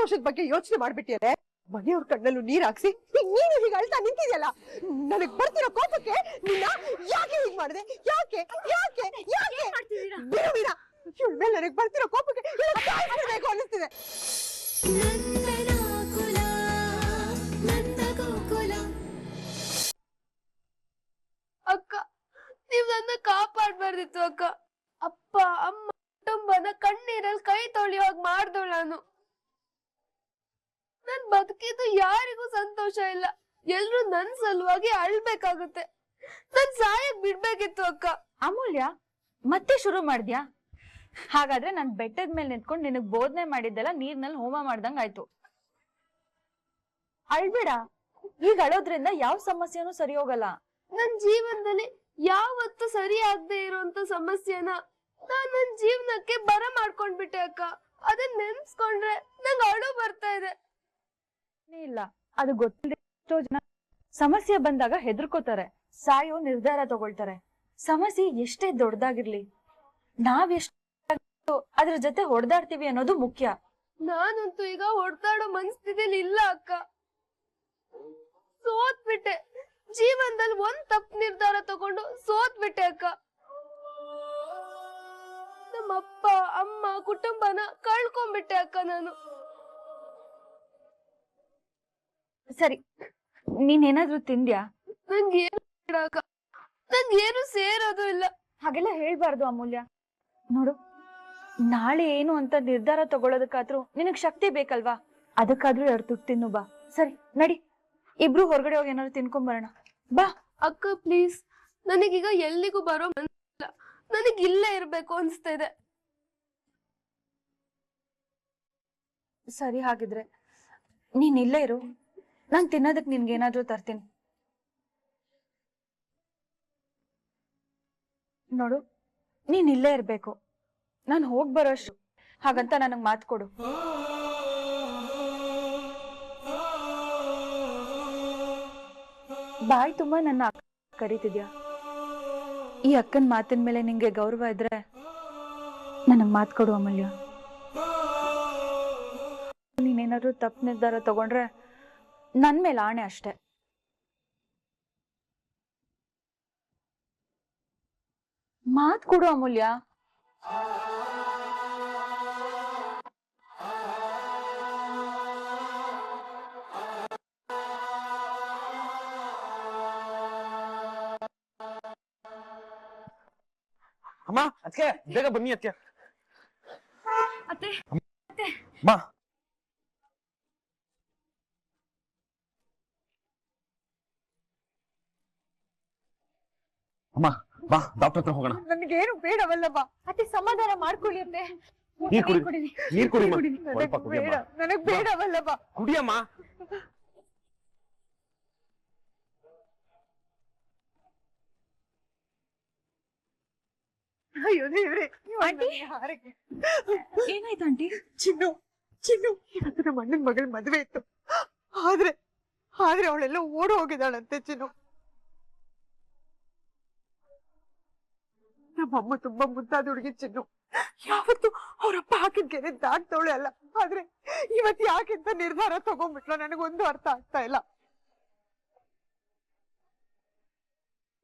ಸಂತೋಷದ ಬಗ್ಗೆ ಯೋಚನೆ ಮಾಡ್ಬಿಟ್ಟಿಯಲ್ಲೇ ಮನೆಯವ್ರ ಕಣ್ಣಲ್ಲೂ ನೀರ್ ಹಾಕ್ಸಿ? ಈಗ ನೀನು ಹೀಗೆ ಅಳ್ತಾ ನಿಂತಿದ್ಯಲ್ಲ? ನನಗ್ ಬರ್ತಿರೋ ಕೋಪಕ್ಕೆ ನಿನ್ನ ಯಾಕೆ ಹೀಗ್ ಮಾಡಿದೆ? ಯಾಕೆ? ಯಾಕೆ? ಯಾಕೆ? ಬಿಡು ಇವ್ಳ ಮೇಲೆ ನನಗ್ ಬರ್ತಿರೋ ಕೋಪಕ್ಕೆ ಮಾಡಬೇಕು ಸಾಯ್ಸ್ಬಿಡ್ಬೇಕು ಅನ್ನಿಸ್ತಿದೆ. ಅಕ್ಕ ನೀವ್ ನನ್ನ ಕಾಪಾಡ್ಬಾರ್ದಿತ್ತು ಅಕ್ಕ. ಅಪ್ಪ ಅಮ್ಮ ಕುಟುಂಬನ ಕಣ್ಣೀರಲ್ಲಿ ಕೈ ತೊಳೆಯೋ ಹಾಗೆ ಮಾಡ್ದೋಳು ನಾನು. ನನ್ ಬದುಕಿದ್ದು ಯಾರಿಗೂ ಸಂತೋಷ ಇಲ್ಲ. ಎಲ್ರು ನನ್ ಸಲುವಾಗಿ ಅಳ್ಬೇಕಾಗುತ್ತೆ. ನನ್ ಸಾಯಕ್ ಬಿಡ್ಬೇಕಿತ್ತು ಅಕ್ಕ. ಅಮೂಲ್ಯ ಮತ್ತೆ ಶುರು ಮಾಡ್ದ್ಯಾ? ಹಾಗಾದ್ರೆ ನಾನ್ ಬೆಟ್ಟದ ಮೇಲೆ ನಿಂತ್ಕೊಂಡು ನಿನಗ್ ಬೋಧನೆ ಮಾಡಿದ್ದೆಲ್ಲ ನೀರ್ನಲ್ಲಿ ಹೋಮ ಮಾಡ್ದಂಗ್ ಆಯ್ತು. ಅಳ್ಬೇಡ ಈಗ ಅಳೋದ್ರಿಂದ ಯಾವ ಸಮಸ್ಯೆನೂ ಸರಿ ಹೋಗಲ್ಲ. ನನ್ ಜೀವನದಲ್ಲಿ ಯಾವತ್ತು ಸರಿ ಆಗದೆ ಇರುವಂತ ಸಮಸ್ಯೆನ ನಾನ್ ನನ್ ಜೀವನಕ್ಕೆ ಬರ ಮಾಡ್ಕೊಂಡ್ಬಿಟ್ಟೆ ಅಕ್ಕ. ಅದನ್ನ ನೆನ್ಸ್ಕೊಂಡ್ರೆ ನಂಗ್ ಅಳು ಬರ್ತಾ ಇದೆ. ಇಲ್ಲ. ಅದು ಗೊತ್ತಿಲ್ಲದೆ ಎಷ್ಟೋ ಜನ ಸಮಸ್ಯೆ ಬಂದಾಗ ಹೆದರ್ಕೋತಾರೆ. ಸಾಯೋ ನಿರ್ಧಾರ ತಗೊಳ್ತಾರೆ. ಸಮಸ್ಯೆ ಎಷ್ಟೇ ದೊಡ್ಡದಾಗಿರ್ಲಿ ನಾವ್ ಎಷ್ಟು ಅದ್ರ ಜೊತೆ ಹೊಡೆದಾಡ್ತೀವಿ ಅನ್ನೋದು ಮುಖ್ಯ. ನಾನಂತೂ ಈಗ ಹೊಡ್ದಾಡೋ ಮನಸ್ಥಿತಿಲಿ ಇಲ್ಲ, ಅಕ್ಕ. ಸೋತ್ಬಿಟ್ಟೆ. ಜೀವನದಲ್ಲಿ ಒಂದ್ ತಪ್ಪು ನಿರ್ಧಾರ ತಗೊಂಡು ಸೋತ್ಬಿಟ್ಟೆ, ಅಕ್ಕ. ನಮ್ಮಪ್ಪ, ಅಮ್ಮ, ಕುಟುಂಬನ ಕಳ್ಕೊಂಡ್ಬಿಟ್ಟೆ, ಅಕ್ಕ ನಾನು. ಸರಿ ನೀನೇನಾದ್ರೂ ತಿಂದ್ಯಾ? ನಂಗೇನು ಸೇರೋದು ಇಲ್ಲ. ಹಾಗೆಲ್ಲ ಹೇಳ್ಬಾರ್ದು ಅಮೂಲ್ಯ. ನೋಡು ನಾಳೆ ಏನು ಅಂತ ನಿರ್ಧಾರ ತಗೊಳ್ಳೋದಕ್ಕಾದ್ರೂ ನಿನಗ್ ಶಕ್ತಿ ಬೇಕಲ್ವಾ? ಅದಕ್ಕಾದ್ರೂ ಎರಡು ತುಟ್ಟು ತಿನ್ನು ಬಾ. ಸರಿ ನಡಿ. ಇಬ್ರು ಹೊರಗಡೆ ಹೋಗಿ ಏನಾದ್ರು ತಿನ್ಕೊಂಡ್ ಬರೋಣ ಬಾ. ಅಕ್ಕ ಪ್ಲೀಸ್ ನನಗೀಗ ಎಲ್ಲಿಗೂ ಬರೋ ಮನ್ಸಿಲ್ಲ. ನನಗ್ ಇಲ್ಲೇ ಇರ್ಬೇಕು ಅನ್ಸ್ತಾ ಇದೆ ಸರಿ ಹಾಗಿದ್ರೆ ನೀನ್ ಇಲ್ಲೇ ಇರು. ನಾನ್ ತಿನ್ನೋದಕ್ ನಿನ್ಗೇನಾದ್ರೂ ತರ್ತೀನಿ. ನೋಡು, ನೀನ್ ಇಲ್ಲೇ ಇರ್ಬೇಕು. ನಾನ್ ಹೋಗ್ ಬರೋಷ್ಟು ಹಾಗಂತ ನನಗ್ ಮಾತು ಕೊಡು. ಬಾಯ್ ತುಂಬಾ ನನ್ನ ಅಕ್ಕ ಕರೀತಿದ್ಯಾ? ಈ ಅಕ್ಕನ ಮಾತಿನ ಮೇಲೆ ನಿಂಗೆ ಗೌರವ ಇದ್ರೆ ನನಗ್ ಮಾತು ಕೊಡು ಅಮಲ್ಯ. ನೀನೇನಾದ್ರೂ ತಪ್ಪು ನಿರ್ಧಾರ ತಗೊಂಡ್ರೆ ನನ್ ಮೇಲೆ ಆಣೆ ಅಷ್ಟೆ ಮಾತ್ ಕೊಡು ಅಮೂಲ್ಯ ಅಮ್ಮ ಅದಕ್ಕೆ ಬೇಗ ಬನ್ನಿ ಅದಕ್ಕೆ ಅತ್ತೆ ಅಮ್ಮ ಬಾ ಡಾಕ್ಟರ್ ಹತ್ರ ಹೋಗೋಣ. ನನಗೇನು ಬಾ. ಅತಿ ಸಮಾಧಾನ ಮಾಡ್ಕೊಳ್ಳಿ ಅಂತೆ ನೀರ್ ಕುಡಿ ನೀರ್ ಕುಡಿ. ಸ್ವಲ್ಪ ಕುಡಿಯಮ್ಮ. ಬೇಡ ನನಗ್ ಬೇಡವಲ್ಲಮ್ಮ ಕುಡಿಯಮ್ಮ. ಅಯ್ಯೋ ದೇವ್ರೆ ಆಂಟಿ? ಏನಾಯ್ತು ಆಂಟಿ? ಚಿನ್ನು ಚಿನ್ನು ಇವತ್ತು ನಮ್ಮ ಅಣ್ಣನ ಮಗಳ ಮದ್ವೆ ಇತ್ತು. ಆದ್ರೆ ಆದ್ರೆ ಅವಳೆಲ್ಲ ಓಡ್ ಚಿನ್ನು. ನಮ್ಮಮ್ಮ ತುಂಬಾ ಮುದ್ದಾದ ಹುಡುಗಿ ಚಿನ್ನು. ಯಾವತ್ತು ಅವರಪ್ಪ ಹಾಕಿದ ಗೆರೆ ದಾಟ್ತವಳೆ ಅಲ್ಲ. ಆದ್ರೆ ಇವತ್ ಯಾಕಿಂತ ನಿರ್ಧಾರ ತಗೊಂಡ್ಬಿಟ್ಲ ನನಗೊಂದು ಅರ್ಥ ಆಗ್ತಾ ಇಲ್ಲ.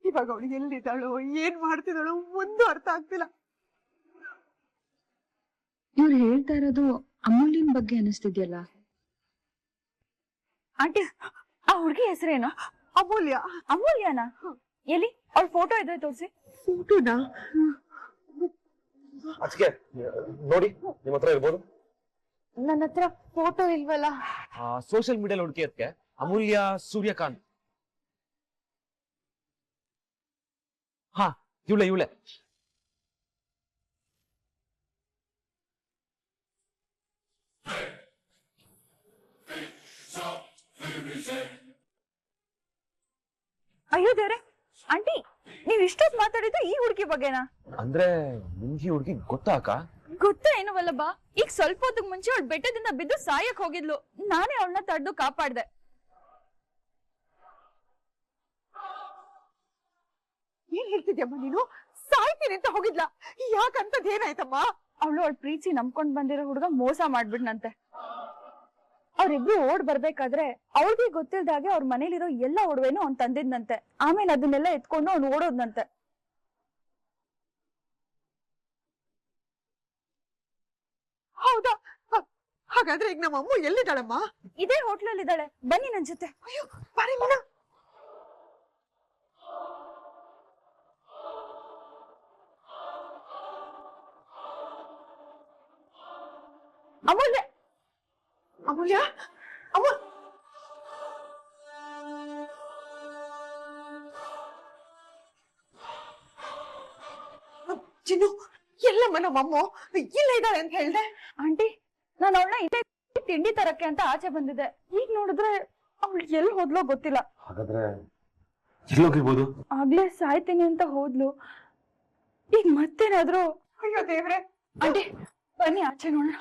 ಇವಾಗ ಅವಳು ಎಲ್ಲಿದ್ದಾಳು ಏನ್ ಮಾಡ್ತಿದ್ದಾಳು ಒಂದು ಅರ್ಥ ಆಗ್ತಿಲ್ಲ. ಇವ್ರು ಹೇಳ್ತಾ ಇರೋದು ಅಮೂಲ್ಯನ್ ಬಗ್ಗೆ ಅನಿಸ್ತಿದ್ಯಲ್ಲ ಆಂಟಿ ಆ ಹುಡುಗಿ ಹೆಸರೇನು? ಅಮೂಲ್ಯ. ಅಮೂಲ್ಯನ? ಎಲ್ಲಿ ಅವ್ಳ ಫೋಟೋ ಇದ್ರೆ ತೋರಿಸಿ ಫೋಟೋನಾ ಅದಕ್ಕೆ ನೋಡಿ ನಿಮ್ಮ ಹತ್ರ ಇರ್ಬೋದು ನನ್ನ ಹತ್ರ ಫೋಟೋ ಇಲ್ವಲ್ಲ ಸೋಷಿಯಲ್ ಮೀಡಿಯಾ ಹುಡುಕಿ ಅದಕ್ಕೆ ಅಮೂಲ್ಯ ಸೂರ್ಯಕಾಂತ್ ಹಾ ಇವಳೆ ಇವಳೆ ಅಯ್ಯೋ ದೇವ್ರೆ ಆಂಟಿ ನೀವ್ ಇಷ್ಟೊತ್ ಮಾತಾಡಿದ್ದು ಈ ಹುಡುಗಿ ಬಗ್ಗೆನಾ? ಅಂದ್ರೆ ನಿಮ್ಗೆ ಹುಡುಗಿ ಗೊತ್ತಾ ಅಕ್ಕ ಗೊತ್ತಾ ಏನು ವಲ್ಲಭ? ಈಗ ಸ್ವಲ್ಪ ಹೊತ್ತಿಗೆ ಮುಂಚೆ ಅವಳು ಬೆಟ್ಟದಿಂದ ಬಿದ್ದು ಸಾಯಕ್ ಹೋಗಿದ್ಲು. ನಾನೇ ಅವಳನ್ನ ತಡೆದು ಕಾಪಾಡ್ದೆ. ಏನ್ ಹೇಳ್ತಿದ್ಯಮ್ಮ ನೀನು? ಸಾಯ್ತೀನಿ ಅಂತ ಹೋಗಿದ್ಲಾ? ಯಾಕಂತದ್ ಏನಾಯ್ತಮ್ಮ? ಅವಳು ಅವಳ ಪ್ರೀತಿ ನಂಬ್ಕೊಂಡ್ ಬಂದಿರೋ ಹುಡುಗ ಮೋಸ ಮಾಡ್ಬಿಟ್ನಂತೆ. ಅವ್ರಿಬ್ರು ಓಡ್ ಬರ್ಬೇಕಾದ್ರೆ ಅವ್ರಿಗೆ ಗೊತ್ತಿಲ್ದಾಗೆ ಅವ್ರ ಮನೇಲಿರೋ ಎಲ್ಲ ಒಡವೆನೂ ಅವ್ನ್ ತಂದಿದ್ನಂತೆ. ಆಮೇಲೆ ಅದನ್ನೆಲ್ಲ ಎತ್ಕೊಂಡು ಅವ್ನು ಓಡೋದ್ನಂತೆ. ಹೌದಾ? ಹ, ಹಾಗಾದ್ರೆ ಈಗ ನಮ್ಮ ಅಮ್ಮ ಎಲ್ಲಿದ್ದಾಳಮ್ಮ? ಇದೇ ಹೋಟ್ಲಲ್ಲಿ ಇದ್ದಾಳೆ ಬನ್ನಿ ನನ್ ಜೊತೆ. ಅಯ್ಯೋ ಬಾರಿ ಮೀನಾ. ಅಮೂಲ್ಯ ಅಮೂಲ್ಯ? ಅಮೂಲ್ ಚಿನ್ನು ಎಲ್ಲಮ್ಮ ನಮ್ಮಮ್ಮ ಇಲ್ಲ ಇದ್ದಾಳೆ ಅಂತ ಹೇಳ್ದೆ. ಆಂಟಿ ನಾನು ಅವಳನ್ನ ಇದೇ ತಿಂಡಿ ತರಕ್ಕೆ ಅಂತ ಆಚೆ ಬಂದಿದ್ದೆ. ಈಗ ನೋಡಿದ್ರೆ ಅವಳು ಎಲ್ಲಿ ಹೋದ್ಲೋ ಗೊತ್ತಿಲ್ಲ. ಹಾಗಾದ್ರೆ ಎಲ್ಲೋಗಿರ್ಬೋದು ಆಗ್ಲೇ ಸಾಯ್ತೀನಿ ಅಂತ ಹೋದ್ಲು. ಈಗ ಮತ್ತೇನಾದ್ರೂ ಅಯ್ಯೋ ದೇವ್ರೆ. ಆಂಟಿ ಬನ್ನಿ ಆಚೆ ನೋಡೋಣ.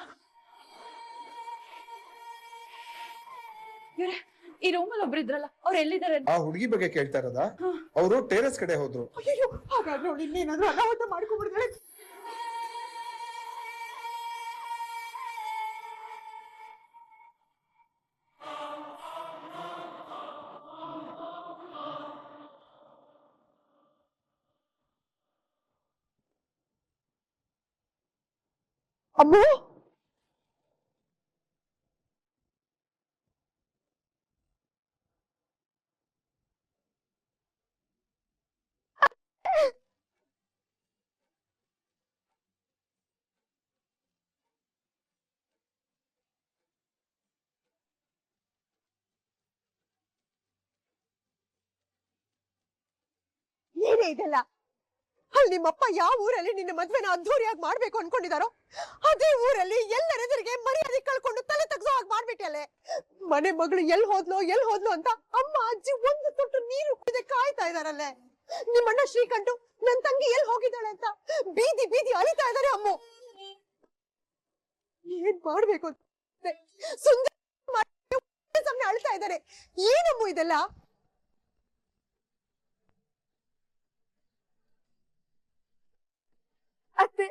ಇವ್ರೆ ಈ ರೂಮಲ್ಲಿ ಒಬ್ರು ಇದ್ರಲ್ಲ ಅವ್ರು ಎಲ್ಲಿದ್ದಾರೆ ಆ ಹುಡುಗಿ ಬಗ್ಗೆ ಕೇಳ್ತಾ ಇರೋದ? ಅವರು ಟೆರೆಸ್ ಕಡೆ ಹೋದ್ರು. ಅಯ್ಯೋ ಹಾಗಾದ್ರೆ ಅವಳು ಇನ್ನೇನಾದ್ರೂ ಅನಾಹುತ ಮಾಡ್ಕೊಂಡ್ಬಿಡ್ತಾಳೆ. ಅಮ್ಮೋ! ಏನೇ ಇದೆಲ್ಲ ಅಲ್ಲಿ ನಿಮ್ಮಪ್ಪ ಯಾವ ಊರಲ್ಲಿ ನಿನ್ನ ಮದ್ವೆನ ಅದ್ದೂರಿಯಾಗಿ ಮಾಡ್ಬೇಕು ಅನ್ಕೊಂಡಿದಾರೋ, ಅದೇ ಊರಲ್ಲಿ ಎಲ್ಲರೆದುರಿಗೆ ಮರ್ಯಾದೆ ಕಳ್ಕೊಂಡು ತಲೆ ತಗ್ಸೋ ಹಾಗೆ ಮಾಡ್ಬಿಟ್ಟಲೆ ಮನೆ ಮಗಳು ಎಲ್ ಹೋದ್ಲೋ ಎಲ್ ಹೋದ್ಲೋ ಅಂತ ಅಮ್ಮ, ಅಜ್ಜಿ ಒಂದು ತೊಟ್ಟು ನೀರು ಕುಡಿದೆ ಕಾಯ್ತಾ ಇದಾರಲ್ಲೇ? ನಿಮ್ಮಣ್ಣ ಶ್ರೀಕಂಠು ನನ್ ತಂಗಿ ಎಲ್ ಹೋಗಿದ್ದಾಳೆ ಅಂತ ಬೀದಿ ಬೀದಿ ಅಳಿತಾ ಇದಾರೆ ಅಮ್ಮ. ಏನ್ ಮಾಡ್ಬೇಕು ಸುಂದರ ಅಳ್ತಾ ಇದಾರೆ. ಏನಮ್ಮ ಇದೆಲ್ಲ ಅತ್ತೆ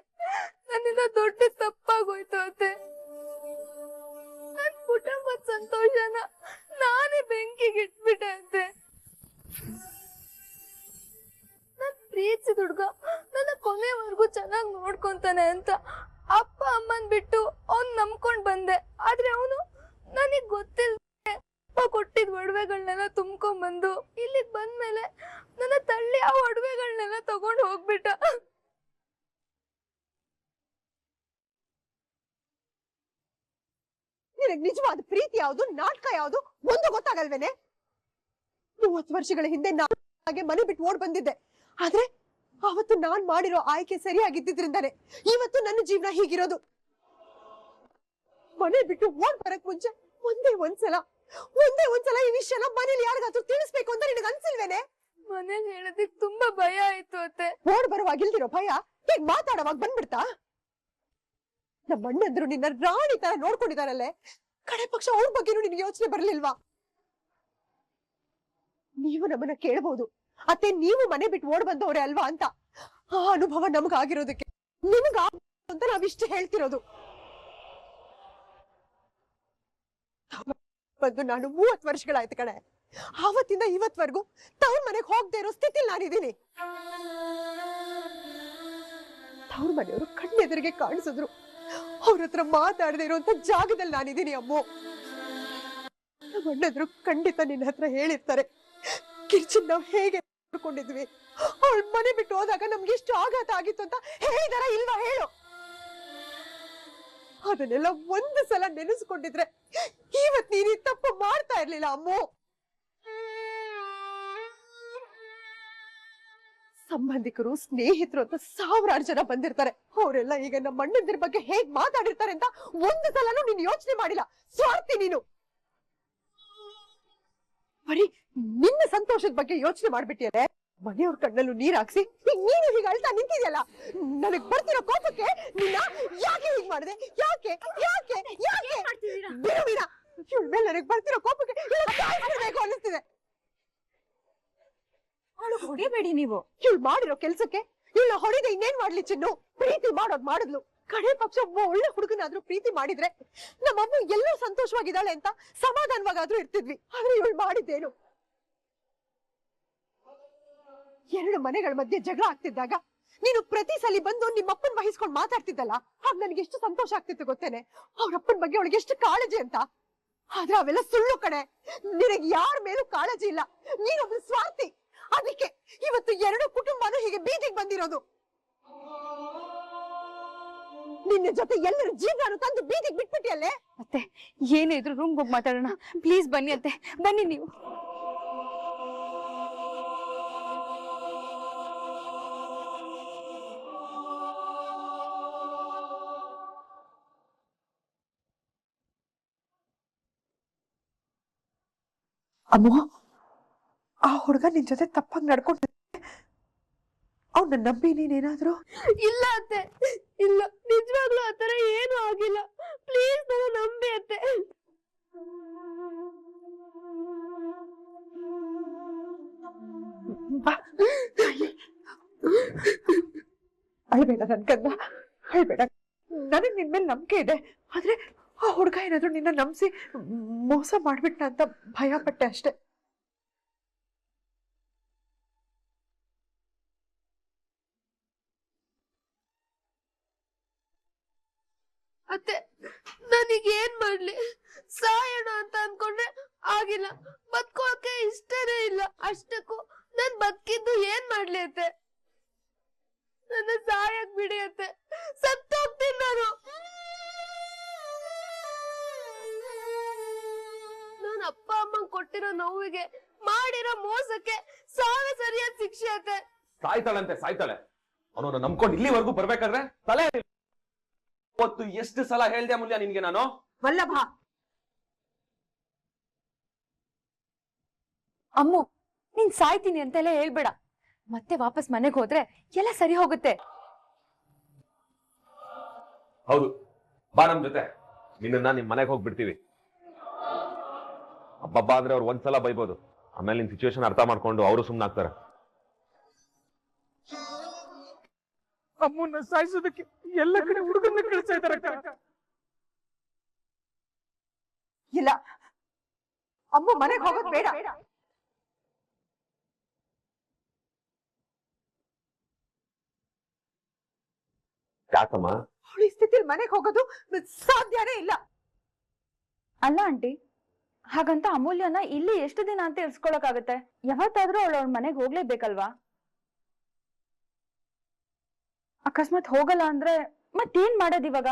ನನ್ನಿಂದ ದೊಡ್ಡ ತಪ್ಪಾಗೋಯ್ತು ಅತ್ತೆ. ನನ್ ಕುಟುಂಬದ ಸಂತೋಷನ ನಾನೇ ಬೆಂಕಿಗೆ ಇಟ್ಬಿಟ್ಟೆ ಅಂತೆ ನನ್ ಪ್ರೀತಿ ದುಡ್ಗ ನನ್ನ ಕೊನೆವರೆಗೂ ಚೆನ್ನಾಗಿ ನೋಡ್ಕೊಂತಾನೆ ಅಂತ ಅಪ್ಪ ಅಮ್ಮನ್ ಬಿಟ್ಟು ಅವ್ನ್ ನಂಬ್ಕೊಂಡ್ ಬಂದೆ. ಆದ್ರೆ ಅವನು ನನಗ್ ಗೊತ್ತಿಲ್ಲ ಕೊಟ್ಟಿದ್ ಒಡವೆಗಳನ್ನೆಲ್ಲ ತುಂಬ್ಕೊಂಡ್ ಬಂದು ಇಲ್ಲಿಗ್ ಬಂದ್ಮೇಲೆ ನನ್ನ ತಳ್ಳಿ ಆ ಒಡವೆಗಳನ್ನೆಲ್ಲ ತಗೊಂಡ್ ಹೋಗ್ಬಿಟ್ಟ. ನಿನಗ್ ನಿಜವಾದ ಪ್ರೀತಿ ಯಾವುದು ನಾಟಕ ಯಾವುದು ಒಂದು ಗೊತ್ತಾಗಲ್ವೇನೆ? ಮೂವತ್ತು ವರ್ಷಗಳ ಹಿಂದೆ ನಾನು ಹಾಗೆ ಮನೆ ಬಿಟ್ಟು ಓಡ್ ಬಂದಿದ್ದೆ. ಆದ್ರೆ ಅವತ್ತು ನಾನ್ ಮಾಡಿರೋ ಆಯ್ಕೆ ಸರಿಯಾಗಿದ್ದಿದ್ರಿಂದಾನೆ ಇವತ್ತು ನನ್ನ ಜೀವನ ಹೀಗಿರೋದು. ಮನೆ ಬಿಟ್ಟು ಓಡ್ ಬರಕ್ ಮುಂಚೆ ಒಂದೇ ಒಂದ್ಸಲ ಒಂದೇ ಒಂದ್ಸಲ ಈ ವಿಷಯನ ಮನೇಲಿ ಯಾರಿಗಾದ್ರೂ ತಿಳಿಸ್ಬೇಕು ಅಂತ ನಿನಗೆ ಅನ್ಸಿಲ್ವೇನೆ? ಮನೇಲಿ ಹೇಳೋದಕ್ಕೆ ತುಂಬಾ ಭಯ ಆಯ್ತು ಅತ್ತೆ. ಓಡ್ ಬರುವಾಗ ಇಲ್ದಿರೋ ಭಯ ಹೇಗ್ ಮಾತಾಡೋವಾಗ ಬಂದ್ಬಿಡ್ತಾ? ನಮ್ಮ ಅಣ್ಣಂದ್ರು ನಿನ್ನ ರಾಣಿ ತರ ನೋಡ್ಕೊಂಡಿದಾರಲ್ಲೇ ಕಡೆ ಪಕ್ಷ ಅವ್ರ ಬಗ್ಗೆನೂ ನಿನ್ಗೆ ಯೋಚನೆ ಬರ್ಲಿಲ್ವಾ? ನೀವು ನಮ್ಮನ್ನ ಕೇಳಬಹುದು ಅತ್ತೆ, ನೀವು ಮನೆ ಬಿಟ್ಟು ಓಡ್ ಬಂದವ್ರೆ ಅಲ್ವಾ ಅಂತ? ಆ ಅನುಭವ ನಮಗಾಗಿರೋದಕ್ಕೆ. ನಿಮಗ ಅಂತ ನಾವಿಷ್ಟು ಹೇಳ್ತಿರೋದು. ಬಂದು ನಾನು ಮೂವತ್ ವರ್ಷಗಳಾಯ್ತು ಕಣೆ. ಆವತ್ತಿಂದ ಇವತ್ವರೆಗೂ ತವ್ರ ಮನೆಗೆ ಹೋಗದೆ ಇರೋ ಸ್ಥಿತಿಲಿ ನಾನಿದ್ದೀನಿ. ತವ್ರ ಮನೆಯವರು ಕಣ್ಣೆದುರಿಗೆ ಕಾಣಿಸಿದ್ರು. ಅವ್ರ ಹತ್ರ ಮಾತಾಡದೆ ಇರುವಂತ ಜಾಗದಲ್ಲಿ ನಾನಿದ್ದೀನಿ ಅಮ್ಮೋ. ನಮ್ಮ ಅಣ್ಣದ್ರು ಖಂಡಿತ ನಿನ್ನ ಹತ್ರ ಹೇಳಿರ್ತಾರೆ. ಕಿರ್ಚಿನ್, ನಾವ್ ಹೇಗೆ ನೋಡ್ಕೊಂಡಿದ್ವಿ ಅವಳ ಮನೆ ಬಿಟ್ಟು ಹೋದಾಗ ನಮ್ಗೆ ಎಷ್ಟು ಆಘಾತ ಆಗಿತ್ತು ಅಂತ ಹೇಳಿದಾರ ಇಲ್ವಾ ಹೇಳು. ಅದನ್ನೆಲ್ಲ ಒಂದು ಸಲ ನೆನೆಸ್ಕೊಂಡಿದ್ರೆ ಇವತ್ ನೀನ್ ತಪ್ಪು ಮಾಡ್ತಾ ಇರ್ಲಿಲ್ಲ ಅಮ್ಮೋ. ಸಂಬಂಧಿಕರು ಸ್ನೇಹಿತರು ಅಂತ ಸಾವಿರಾರು ಜನ ಬಂದಿರ್ತಾರೆ. ಅವರೆಲ್ಲ ಈಗ ನಮ್ಮ ಅಣ್ಣಂದಿರ ಬಗ್ಗೆ ಹೇಗ್ ಮಾತಾಡಿರ್ತಾರೆ ಅಂತ ಒಂದು ಸಲನೂ ನೀನ್ ಯೋಚನೆ ಮಾಡಿಲ್ಲ. ಸ್ವಾರ್ಥಿ ನೀನು. ಬರೀ ನಿನ್ನ ಸಂತೋಷದ ಬಗ್ಗೆ ಯೋಚನೆ ಮಾಡ್ಬಿಟ್ಟಿಯಲ್ಲ? ಮನೆಯವ್ರ ಕಣ್ಣಲ್ಲೂ ನೀರ್ ಹಾಕ್ಸಿ ನೀನು ಹೀಗೆ ಅಳ್ತಾ ನಿಂತಿದ್ಯಲ್ಲ? ನನಗ್ ಬರ್ತಿರೋ ಕೋಪಕ್ಕೆ ನಿನ್ನ ಯಾಕೆ ಹೀಗ್ ಮಾಡಿದೆ? ಯಾಕೆ? ಯಾಕೆ? ಯಾಕೆ? ಮೇಲೆ ನನಗ್ ಬರ್ತಿರೋ ಕೋಪಕ್ಕೆ ಇವ್ಳನ್ನ ಸಾಯ್ಸ್ಬಿಡ್ಬೇಕು ಅನ್ನಿಸ್ತಿದೆ ಅವಳು ಹೊಡಿಬೇಡಿ ನೀವು. ಇವಳು ಮಾಡಿರೋ ಕೆಲ್ಸಕ್ಕೆ ಇವಳ ಹೊಡಿದೆ ಇನ್ನೇನ್ ಮಾಡ್ಲಿ ಚಿನ್ನು? ಪ್ರೀತಿ ಮಾಡೋದ್ ಮಾಡಿದ್ಲು. ಕಡೆ ಪಕ್ಷ ಒಬ್ಬ ಒಳ್ಳೆ ಹುಡುಗನಾದ್ರೂ ಪ್ರೀತಿ ಮಾಡಿದ್ರೆ ನಮ್ಮ ಅಮ್ಮ ಎಲ್ಲರೂ ಸಂತೋಷವಾಗಿದ್ದಾಳೆ ಅಂತ ಸಮಾಧಾನವಾಗಾದ್ರೂ ಇರ್ತಿದ್ವಿ. ಆದ್ರೆ ಇವಳು ಮಾಡಿದ್ದೇನು? ಎರಡು ಮನೆಗಳ ಮಧ್ಯೆ ಜಗಳ ಆಗ್ತಿದ್ದಾಗ ನೀನು ಪ್ರತಿ ಸಲ ಬಂದು ನಿಮ್ಮಪ್ಪನ್ ವಹಿಸ್ಕೊಂಡು ಮಾತಾಡ್ತಿದ್ದಲ್ಲ? ಆಗ ನನಗೆ ಎಷ್ಟು ಸಂತೋಷ ಆಗ್ತಿತ್ತು ಗೊತ್ತೇನೆ? ಅವ್ರಪ್ಪನ ಬಗ್ಗೆ ಅವಳಿಗೆ ಎಷ್ಟು ಕಾಳಜಿ ಅಂತ? ಆದ್ರೆ ಅವೆಲ್ಲ ಸುಳ್ಳು ಕಡೆ ನಿನಗೆ ಯಾರ ಮೇಲೂ ಕಾಳಜಿ ಇಲ್ಲ. ನೀನೊಬ್ಬ ಸ್ವಾರ್ಥಿ. ಅದಕ್ಕೆ ಇವತ್ತು ಎರಡು ಕುಟುಂಬನೂ ಹೀಗೆ ಬೀದಿಗೆ ಬಂದಿರೋದು. ನಿನ್ನ ಜೊತೆ ಎಲ್ಲರ ಜೀವನ ತಂದು ಬೀದಿಗೆ ಬಿಟ್ಬಿಟ್ಟಿಯಲ್ಲೇ? ಮತ್ತೆ ಏನೇ ಇದ್ರು ರೂಮ್ಗೆ ಹೋಗಿ ಮಾತಾಡೋಣ. ಪ್ಲೀಸ್ ಬನ್ನಿ ಅತ್ತೆ ಬನ್ನಿ ನೀವು. ಅಮ್ಮೋ ಹುಡುಗ ನಿನ್ ಜೊತೆ ತಪ್ಪಾಗಿ ನಡ್ಕೊಂಡು ಅವ್ನ ನಂಬಿ ನೀನೇನಾದ್ರು? ಇಲ್ಲ ಅತ್ತೆ. ಇಲ್ಲ. ನಿಜವಾಗ್ಲೂ ಆತರ ಏನು ಆಗಿಲ್ಲ. ಪ್ಲೀಸ್ ನಾನು ನಂಬಿ ಅತ್ತೆ. ಅಳ್ಬೇಡ ನನ್ ಕಂದ ಅಳ್ಬೇಡ ನನಗ್ ನಿನ್ ಮೇಲೆ ನಂಬಿಕೆ ಇದೆ. ಆದ್ರೆ ಆ ಹುಡುಗ ಏನಾದ್ರೂ ನಿನ್ನ ನಂಬಿಸಿ ಮೋಸ ಮಾಡ್ಬಿಟ್ನ ಅಂತ ಭಯ ಪಟ್ಟೆ ಅಷ್ಟೇ. ಅತ್ತೆ ನನಗೆ ಏನ್ ಮಾಡ್ಲಿ? ಸಾಯೋಣ ಅಂತ ಅನ್ಕೊಂಡ್ರೆ ಆಗಿಲ್ಲ. ಬದ್ಕೋಕೆ ಇಷ್ಟನೇ ಇಲ್ಲ. ಅಷ್ಟಕ್ಕೂ ನಾನ್ ಬದುಕಿದ್ದು ಏನ್ ಮಾಡ್ಲಿ ಅತ್ತೆ? ನನ್ನ ಸಾಯಕ್ ಬಿಡಿ ಅತ್ತೆ. ಸತ್ತೋಗ್ತೀನಿ ನಾನು. ನಾನು ಅಪ್ಪ ಅಮ್ಮ ಕೊಟ್ಟಿರೋ ನೋವಿಗೆ, ಮಾಡಿರೋ ಮೋಸಕ್ಕೆ ಸಾವಿರ ಸರಿಯಾದ ಶಿಕ್ಷೆ ಅತ್ತೆ. ಸಾಯ್ತಾಳಂತೆ, ಸಾಯ್ತಾಳೆ. ಅವನನ್ನ ನಂಬ್ಕೊಂಡು ಇಲ್ಲಿವರೆಗೂ ಬರ್ಬೇಕಾದ್ರೆ ತಲೆ ಅವತ್ತು ಎಷ್ಟು ಸಲ ಹೇಳ್ದೆ ಮುಲ್ಯ ನಿನ್ಗೆ ನಾನು? ವಲ್ಲಭ. ಅಮ್ಮು ನೀನ್ ಸಾಯ್ತೀನಿ ಅಂತೆಲ್ಲ ಹೇಳ್ಬೇಡ. ಮತ್ತೆ ವಾಪಸ್ ಮನೆಗೆ ಹೋದ್ರೆ ಎಲ್ಲ ಸರಿ ಹೋಗುತ್ತೆ. ಹೌದು. ಬಾ ನಮ್ ಜೊತೆ. ನಿನ್ನ ನಿಮ್ ಮನೆಗೆ ಹೋಗ್ಬಿಡ್ತೀವಿ. ಹಬ್ಬಬ್ಬ ಅಂದ್ರೆ ಅವ್ರು ಒಂದ್ಸಲ ಬೈಬೋದು. ಆಮೇಲೆ ನಿನ್ ಸಿಚುವೇಶನ್ ಅರ್ಥ ಮಾಡ್ಕೊಂಡು ಅವರು ಸುಮ್ನಾಗ್ತಾರೆ. ಅಮ್ಮನ್ನ ಸಾಯಿಸೋದಕ್ಕೆ ಎಲ್ಲ ಕಡೆ ಹುಡುಗನ್ನ ಕಳಿಸ್ತಾ ಇದಾರೆ ಇಲ್ಲ. ಅಮ್ಮ ಮನೆಗೆ ಹೋಗೋದು ಬೇಡ. ಯಾಕಮ್ಮ? ಅವಳು ಈ ಸ್ಥಿತಿಲಿ ಮನೆಗೆ ಹೋಗೋದು ಸಾಧ್ಯನೇ ಇಲ್ಲ. ಅಲ್ಲ ಆಂಟಿ ಹಾಗಂತ ಅಮೂಲ್ಯನ ಇಲ್ಲಿ ಎಷ್ಟು ದಿನ ಅಂತ ಇರ್ಸ್ಕೊಳಕಾಗತ್ತೆ ಯಾವತ್ತಾದ್ರೂ ಅವಳು ಅವ್ಳ ಮನೆಗೆ ಹೋಗ್ಲೇಬೇಕಲ್ವಾ? ಅಕಸ್ಮಾತ್ ಹೋಗಲ್ಲ ಅಂದ್ರೆ ಮತ್ತೇನ್ ಮಾಡೋದ್ ಇವಾಗ?